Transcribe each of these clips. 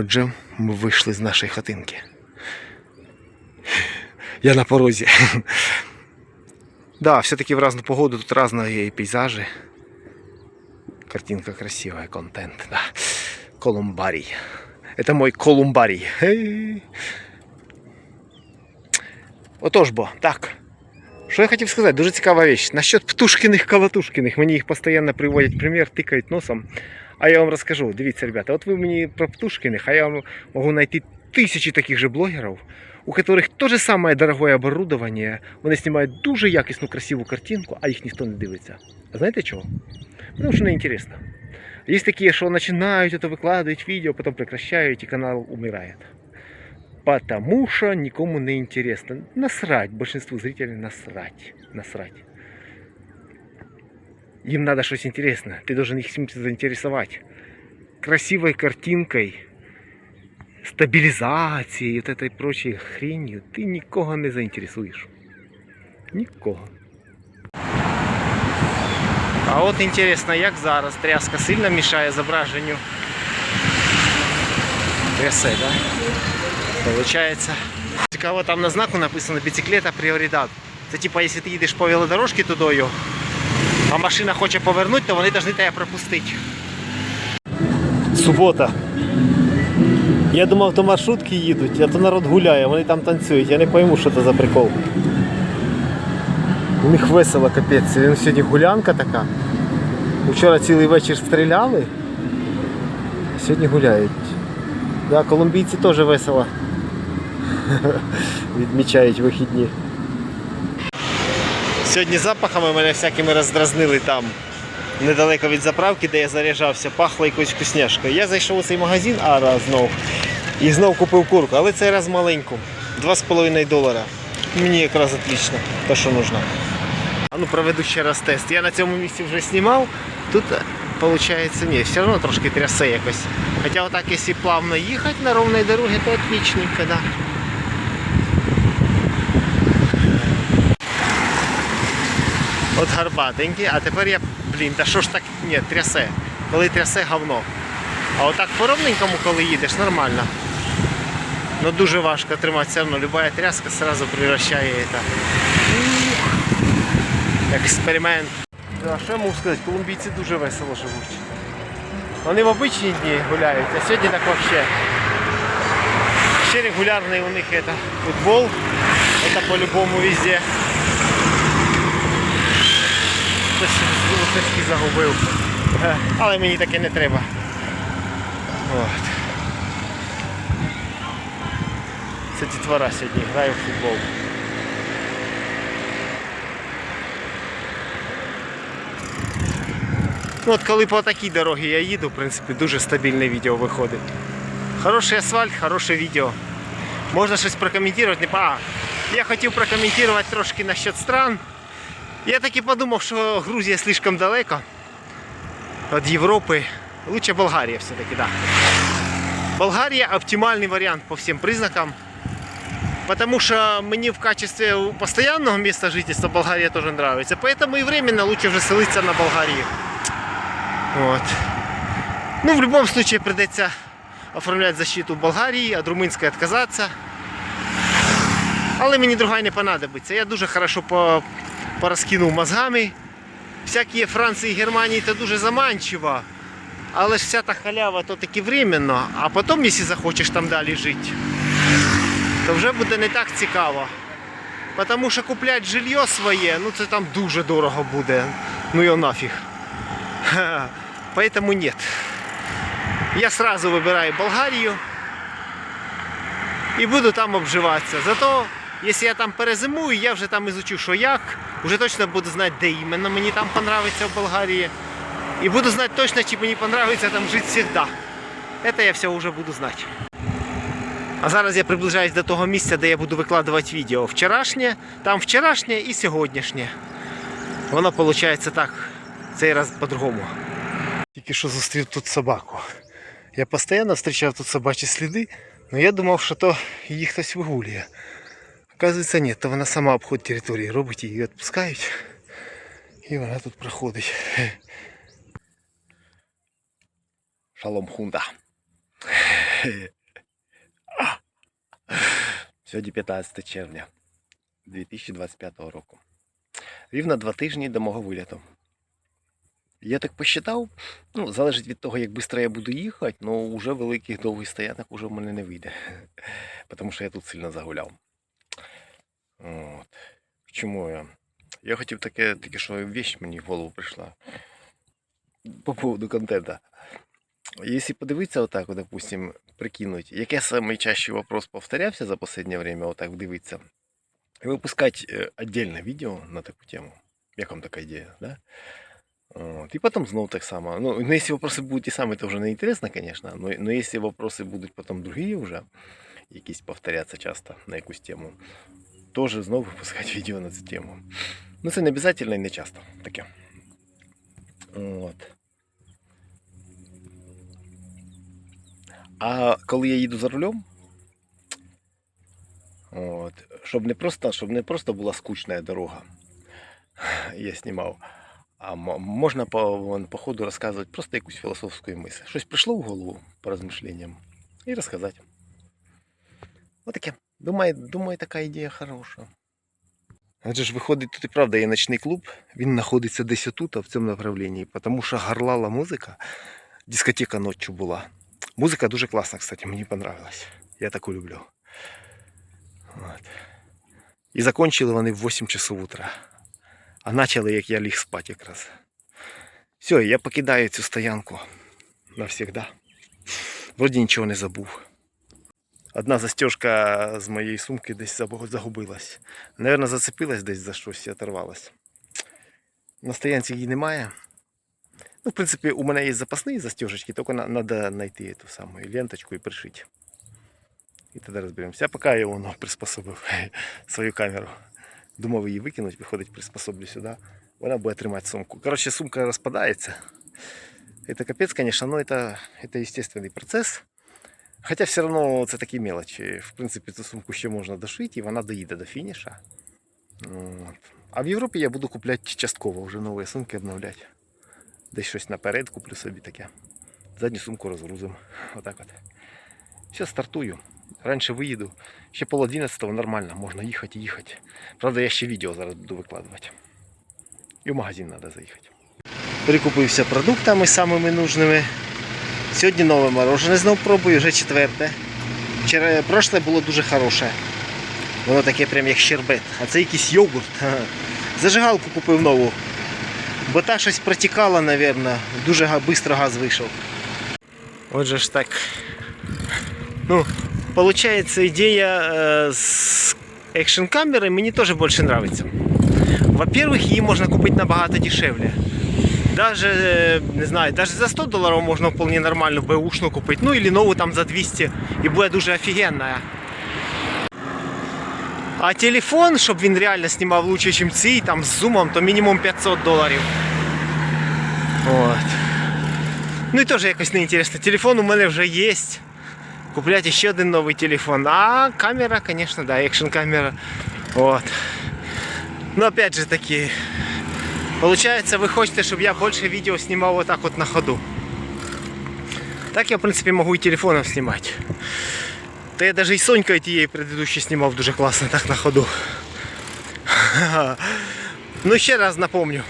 Отже, ми вийшли з нашої хатинки. Я на порозі. Да, все-таки в разную погоду тут разные пейзажи. Картинка красивая, контент, да. Колумбарий. Это мой колумбарий. Отож бо, так. Що я хотів сказати? Дуже цікава річ. Насчет птушкиних колотушкиних. Мені їх постійно приводять примір, тикають носом. А я вам розкажу. Дивіться, ребята, от ви мені про птушкиних, а я вам можу знайти тисячі таких же блогерів, у которых то же самое дорогое оборудование. Вони знімають дуже якісну, красиву картинку, а їх ніхто не дивиться. А знаєте чого? Потому що не интересно. Есть такие, что начинают это выкладывать видео, потом прекращают, и канал умирает. Потому что никому не интересно. Насрать, большинству зрителей насрать. Насрать. Им надо что-то интересное. Ты должен их чем-то заинтересовать. Красивой картинкой, стабилизацией, вот этой прочей хренью ты никого не заинтересуешь. Никого. А от інтересно, як зараз тряска сильно мішає зображенню. Трясе, да? Получається. Цікаво, там на знаку написано біциклета пріоритет. Це типа, якщо ти їдеш по велодорожці тудою, а машина хоче повернути, то вони повинні тебе пропустити. Субота. Я думав, то маршрутки їдуть, а то народ гуляє, вони там танцюють. Я не пойму, що це за прикол. У них весело капець. Ну, Сьогодні гулянка така. Вчора цілий вечір стріляли, сьогодні гуляють. Да, колумбійці теж весело. Відмічають вихідні. Сьогодні запахами мене всякими роздразнили там. Недалеко від заправки, де я заряджався, пахло якоюсь вкусняшкою. Я зайшов у цей магазин Ара знов і знов купив курку, але цей раз маленьку. 2,5 долара. Мені якраз отлично, те, що нужно. А ну проведу ще раз тест. Я на цьому місці вже знімав. Тут виходить, ні, все одно трошки трясе якось. Хоча отак, якщо плавно їхати на ровній дорогі, то отличненько, да. От гарбатенький, а тепер я, блін, та що ж так, ні, трясе. Коли трясе говно. А отак по ровненькому, коли їдеш, нормально. Ну дуже важко тримати все одно. Любая тряска сразу превращає это. Експеримент. Да, що я можу сказати, колумбійці дуже весело живуть. Вони в обичні дні гуляють, а сьогодні так вообще. Ще регулярний у них это футбол. Это по-любому везде. Хтось книжки загубив. Е, Але мені таке не треба. От. Це дітвора сьогодні грає в футбол. Ну, от коли по такій дорогі я їду, в принципі, дуже стабільне відео виходить. Хороший асфальт, хороше відео. Можна щось прокоментувати. А, я хотів прокоментувати трошки насчет стран. Я таки подумав, що Грузія слишком далеко від Європи. Лучше Болгарія все-таки, так. Да. Болгария оптимальный вариант по всем признакам. Потому что мне в качестве постоянного места жительства Болгария тоже нравится. Поэтому и временно лучше вже селиться на Болгарии. Вот. Ну, в любом случае придется оформлять защиту в Болгарії, від румунської відказатися. Але мені друга не понадобиться. Я дуже хорошо по, порозкинув мозгами. Всякі Франції і Германії це дуже заманчиво. Але ж вся та халява то таки временно, а потім, якщо захочеш там далі жити, то вже буде не так цікаво. Тому що купляти жилье своє, ну це там дуже дорого буде. Ну його нафіг. Поэтому нет. Я сразу вибираю Болгарію і буду там обживатися. Зато, якщо я там перезимую, я вже там изучу, що як, вже точно буду знати, де іменно мені там понравиться в Болгарії. І буду знати точно, чи мені понравиться там жити завжди. Це я все вже буду знати. А зараз я приближаюсь до того місця, де я буду викладувати відео. Вчорашнє, там вчорашнє і сьогоднішнє. Воно виходить так, цей раз по-другому. Тільки що зустрів тут собаку. Я постійно зустрічав тут собачі сліди, але я думав, що то її хтось вигулює. Оказується, ні, то вона сама обходить території робить, її відпускають. І вона тут проходить. Шалом хунда. Сьогодні 15 червня 2025 року. Рівно два тижні до мого виліту. Я так посчитав, ну, залежить від того, як швидко я буду їхати, але вже великих довгих стоянок вже в мене не вийде. Тому що я тут сильно загуляв. От. Чому я? Я хотів таке, таке, що вещь мені в голову прийшла. По поводу контента. Если подивитися отак, от, допустим, прикинуть, яке найчастіший вопрос повторявся за последнее время, отак дивитися, і випускати е, отдельне відео на таку тему. Як вам така ідея, да? От. І потім знову так само. Ну, ну, якщо вопроси будуть ті самі, то вже не інтересно, конечно, но, но якщо вопроси будуть потім другі вже, якісь повторяться часто на якусь тему, теж знову випускати відео на цю тему. Ну, це не обов'язково і не часто таке. От. А коли я їду за рулем, от, щоб не просто, щоб не просто була скучна дорога, я знімав, а можна по, по ходу розказувати просто якусь філософську мисль. Щось прийшло в голову по розмишлениям і розказати. Отаке. Думаю, думаю, така ідея хороша. Адже ж виходить, тут і правда є ночний клуб, він знаходиться десь отут, а в цьому направлінні, тому що горлала музика, дискотека ночі була. Музика дуже класна, кстати, мені понравилась. Я таку люблю. От. І закончили вони в 8 часов утра. А почали, як я ліг спати якраз. Все, я покидаю цю стоянку навсегда. Вроді нічого не забув. Одна застежка з моєї сумки десь забу- загубилась. Наверно, зацепилась десь за щось і оторвалась. На стоянці її немає. Ну, в принципе, у меня есть запасные застежечки, только на- надо найти эту самую ленточку и пришить. И тогда разберемся. А пока я воно приспособив свою камеру. Думав її викинуть, виходить, приспособлю сюди. Вона буде тримати сумку. Коротше, сумка розпадається. Это капец, конечно, но это, это естественный процесс. Хотя все равно це такі мелочі. В принципі, цю сумку ще можна дошити, і вона доїде до фініша. От. А в Європі я буду купляти частково вже нові сумки обновляти. Десь щось наперед куплю собі таке. Задню сумку розгрузимо. Отак от. Все, стартую. Раніше виїду. Ще пол 11 нормально, можна їхати і їхати. Правда, я ще відео зараз буду викладувати. І в магазин треба заїхати. Прикупився продуктами самими нужними. Сьогодні нове морожене знов пробую, вже четверте. Вчора прошле було дуже хороше. Воно таке прям як щербет. А це якийсь йогурт. Ага. Зажигалку купив нову. Бо та щось протікала, мабуть. Дуже швидко газ вийшов. Отже ж так. Ну, получается, идея э, с экшн камерой мне тоже больше нравится. Во-первых, її можна купити набагато дешевле. Даже, э, не знаю, даже за 100 долларов можно вполне нормально бэушну купить. Ну или нову там за 200 і буде дуже офігенна. А телефон, щоб він реально знімав лучше, ніж цей, там з зумом, то мінімум 500 доларів. От. Ну і теж якось неінтересно. Телефон у мене вже є. Купляти ще один новий телефон. А камера, звісно, да, екшн камера. От. Ну опять же таки. Получается, ви хочете, щоб я більше відео знімав отак от на ходу. Так я, в принципі, можу і телефоном знімати. Та я даже і Сонькою тієї предыдущей знімав дуже класно так на ходу. Ну ще раз напомню.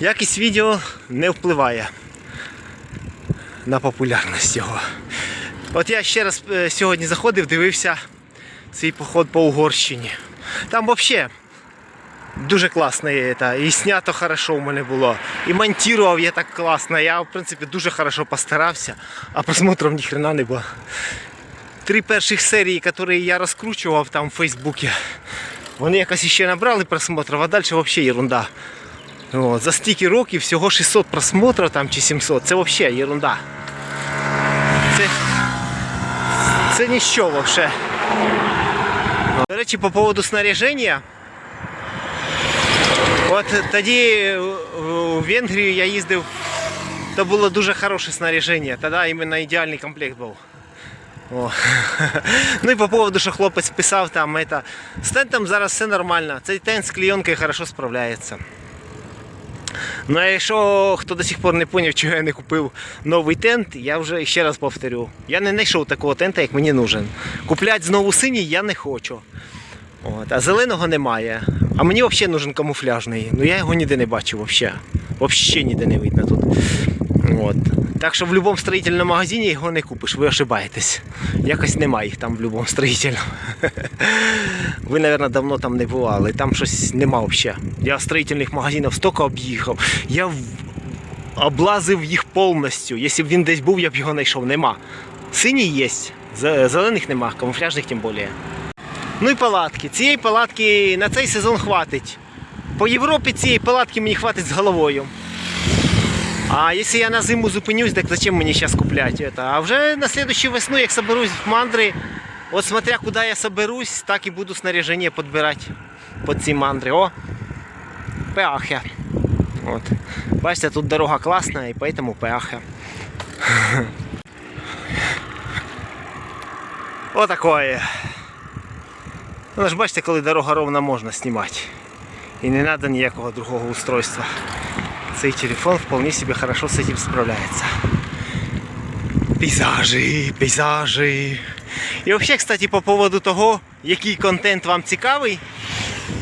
Якість відео не впливає на популярність його. От я ще раз е, сьогодні заходив, дивився свій поход по Угорщині. Там взагалі дуже класно є це. І снято хорошо у мене було. І монтував я так класно. Я, в принципі, дуже хорошо постарався, а просмотрів ніхрена не було. Три перших серії, які я розкручував там в Фейсбуці, вони якось ще набрали просмотрів, а далі взагалі ерунда. От, за стільки років всього 600 просмотрів там, чи 700, це взагалі ерунда. Це, це ніщо взагалі. До речі, по поводу снаряження. От тоді у Венгрію я їздив, то було дуже хороше снаряження. Тоді іменно ідеальний комплект був. О. Ну і по поводу, що хлопець писав там, это, з тентом зараз все нормально. Цей тент з клейонкою хорошо справляється. Ну а якщо хто до сих пор не зрозумів, чого я не купив новий тент, я вже ще раз повторю. Я не знайшов такого тента, як мені нужен. Купляти знову синій я не хочу. От, а зеленого немає. А мені взагалі нужен камуфляжний. Ну я його ніде не бачив взагалі. Взагалі ніде не видно тут. От. Так що в будь-якому строїтельному магазині його не купиш, ви ошибаєтесь. Якось немає їх там в будь-якому строїтельному. Ви, мабуть, давно там не бували, там щось нема взагалі. Я строїтельних магазинів стільки об'їхав. Я облазив їх повністю. Якщо б він десь був, я б його знайшов. Нема. Синій є, зелених нема, камуфляжних тим більше. Ну і палатки. Цієї палатки на цей сезон хватить. По Європі цієї палатки мені хватить з головою. А якщо я на зиму зупинюсь, так зачем мені зараз купляти? А вже на слідущу весну, як соберусь в мандри, от смотря куди я соберусь, так і буду снаряження підбирати під ці мандри. О! Пеахе. От. Бачите, тут дорога класна і поэтому пеахе. Отакое. Ну ж бачите, коли дорога ровна можна знімати. І не треба ніякого другого устройства. Цей телефон вполне себе хорошо с этим справляется. Пейзажі, пейзажі. І взагалі, кстати, по поводу того, який контент вам цікавий,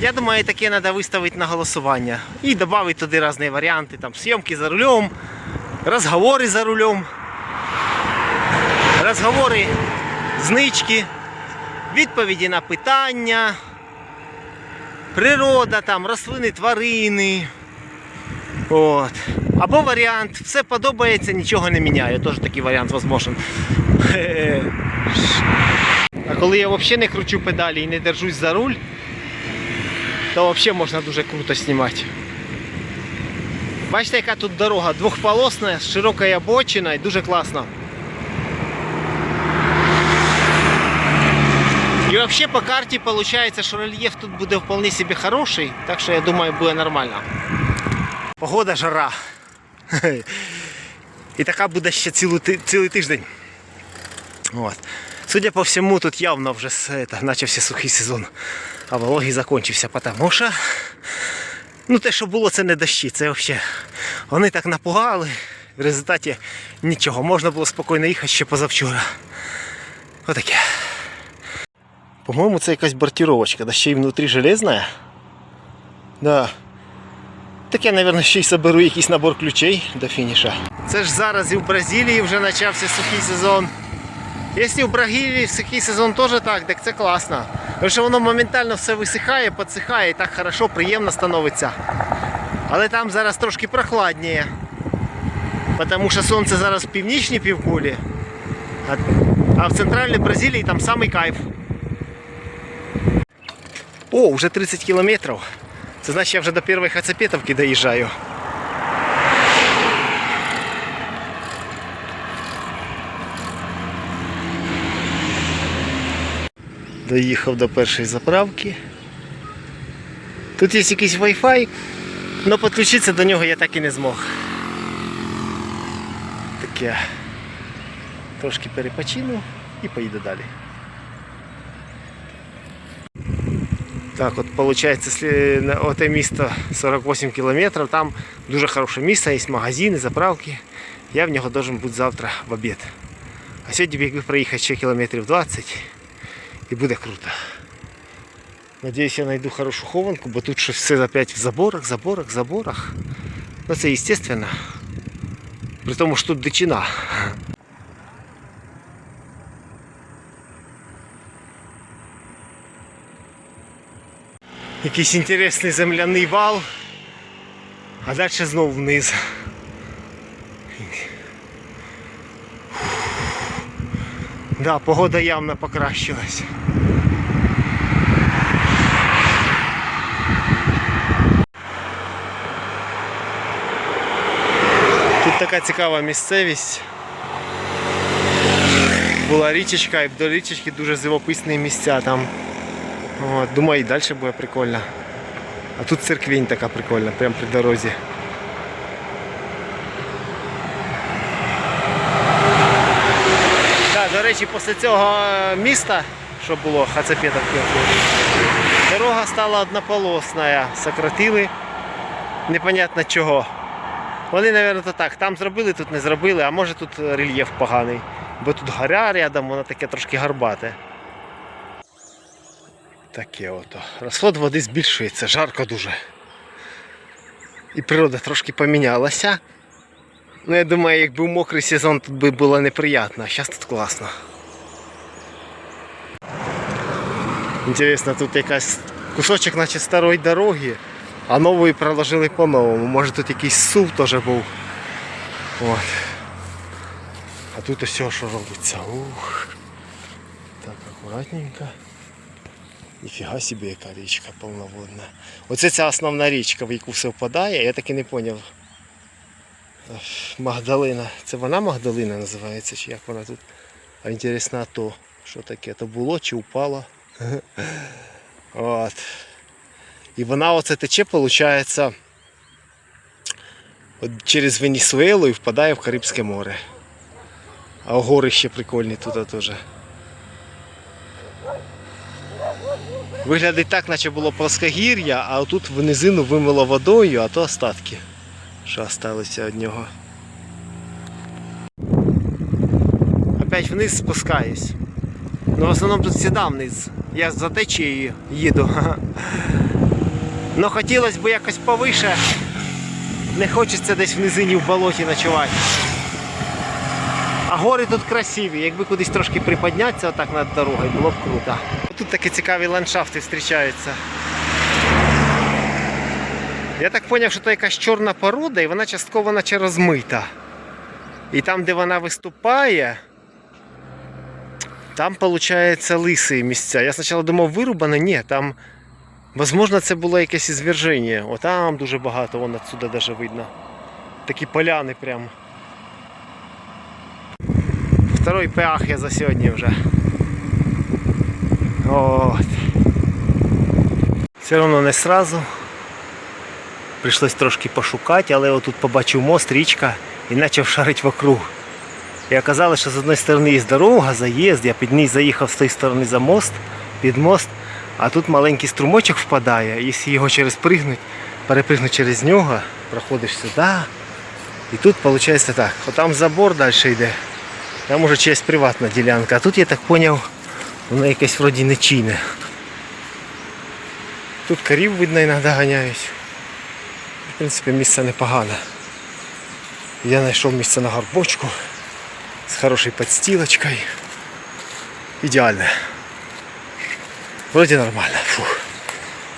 я думаю, таке треба виставити на голосування. І додати туди різні варіанти, там зйомки за рулем, розговори за рулем, розговори, знички, відповіді на питання, природа, там, рослини, тварини. От. Або варіант, все подобається, нічого не міняю. Теж такий варіант возможен. А коли я взагалі не кручу педалі і не держусь за руль, то взагалі можна дуже круто знімати. Бачите, яка тут дорога двохполосна, з широкою обочиною, дуже класно. І взагалі по карті виходить, що рельєф тут буде вполне собі хороший, так що я думаю, буде нормально. Погода жара. І така буде ще цілу, цілий тиждень. От. Судя по всьому, тут явно вже это, начався сухий сезон, а вологий закінчився, тому що ну, те, що було, це не дощі. Це взагалі. Вони так напугали. В результаті нічого. Можна було спокійно їхати ще позавчора. Отаке. По-моєму, це якась бортировочка, да ще й внутрі железна. Да. Так я, мабуть, ще й соберу якийсь набор ключей до фініша. Це ж зараз і в Бразилії вже почався сухий сезон. Якщо в Бразилії сухий сезон теж так, так це класно. Тому що воно моментально все висихає, підсихає і так хорошо, приємно становиться. Але там зараз трошки прохладніше. Тому що сонце зараз в північній півкулі, а в центральній Бразилії там самий кайф. О, вже 30 кілометрів. Це значить я вже до першої хацапетовки доїжджаю. Доїхав до першої заправки. Тут є якийсь Wi-Fi, але підключитися до нього я так і не змог. Таке. Трошки перепочину і поїду далі. Так, от виходить, если на оте місто 48 кілометрів, там дуже хороше місце, є магазини, заправки. Я в нього должен бути завтра в обід. А сьогодні біг би проїхати ще кілометрів 20 і буде круто. Надіюсь, я знайду хорошу хованку, бо тут щось все опять в заборах, заборах, заборах. Ну це естественно. При тому, що тут дичина. Якийсь інтересний земляний вал, а далі знову вниз. Да, погода явно покращилась. Тут така цікава місцевість. Була річечка і до річечки дуже живописні місця там. От, думаю, і далі буде прикольно. А тут церквінь така прикольна, прямо при дорозі. Так, до речі, після цього е, міста, що було, Хацапетовки, дорога стала однополосна, сократили. непонятно чого. Вони, мабуть, то так, там зробили, тут не зробили, а може тут рельєф поганий. Бо тут горя рядом, воно таке трошки гарбате. Таке ото. Розход води збільшується, жарко дуже. І природа трошки помінялася. Ну, я думаю, якби мокрий сезон тут би було неприємно, а зараз тут класно. Інтересно, тут якась кусочок наче старої дороги, а нової проложили по-новому. Може тут якийсь сув теж був. От. А тут ось що робиться. Ух. Так, акуратненько. Ніфіга собі яка річка повноводна. Оце ця основна річка, в яку все впадає, я так і не зрозумів. Магдалина. Це вона Магдалина називається, чи як вона тут? А інтересно, то, що таке? То було чи упало? От. І вона оце тече, виходить, через Венесуелу і впадає в Карибське море. А гори ще прикольні тут теж. Виглядить так, наче було плоскогір'я, а тут в низину вимило водою, а то остатки, що залишилися від нього. Опять вниз спускаюсь. Ну, в основному тут сюди вниз. Я за течією їду. Ну хотілося б якось повише. Не хочеться десь в низині в болоті ночувати. А гори тут красиві. Якби кудись трошки приподнятися отак над дорогою, було б круто. Тут такі цікаві ландшафти зустрічаються. Я так зрозумів, що це якась чорна порода і вона частково наче розмита. І там, де вона виступає, там, виходить, лиси місця. Я спочатку думав, вирубане, ні, там, можливо, це було якесь ізверження. О, там дуже багато, вон отсюда навіть видно. Такі поляни прям. Второй пеах я за сьогодні вже. От. Все одно не сразу. Прийшлось трошки пошукати, але отут побачив мост, річка і почав шарити вокруг. І оказалось, що з однієї сторони є дорога, заїзд, я під ній заїхав з тієї сторони за мост, під мост, а тут маленький струмочок впадає, якщо його через пригнуть, перепригнути через нього, проходиш сюди. І тут виходить так, отам забор далі йде. Там уже чиясь приватна ділянка. А тут я так зрозумів, воно якесь вроді нечийне. Тут корів видно іноді ганяють. В принципі, місце непогане. Я знайшов місце на горбочку з хорошою підстілочкою. Ідеальне. Вроді нормально. Фух.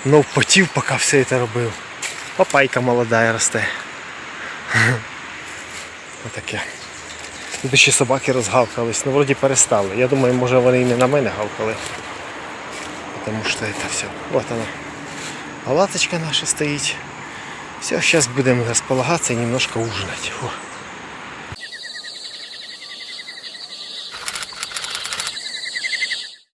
Ну потів, поки все це робив. Папайка молода росте. Отаке. Тут ще собаки розгавкались, ну вроді перестали. Я думаю, може вони і не на мене гавкали. Тому що це все. От вона. Палаточка наша стоїть. Все, зараз будемо розполагатися і немножко ужинати.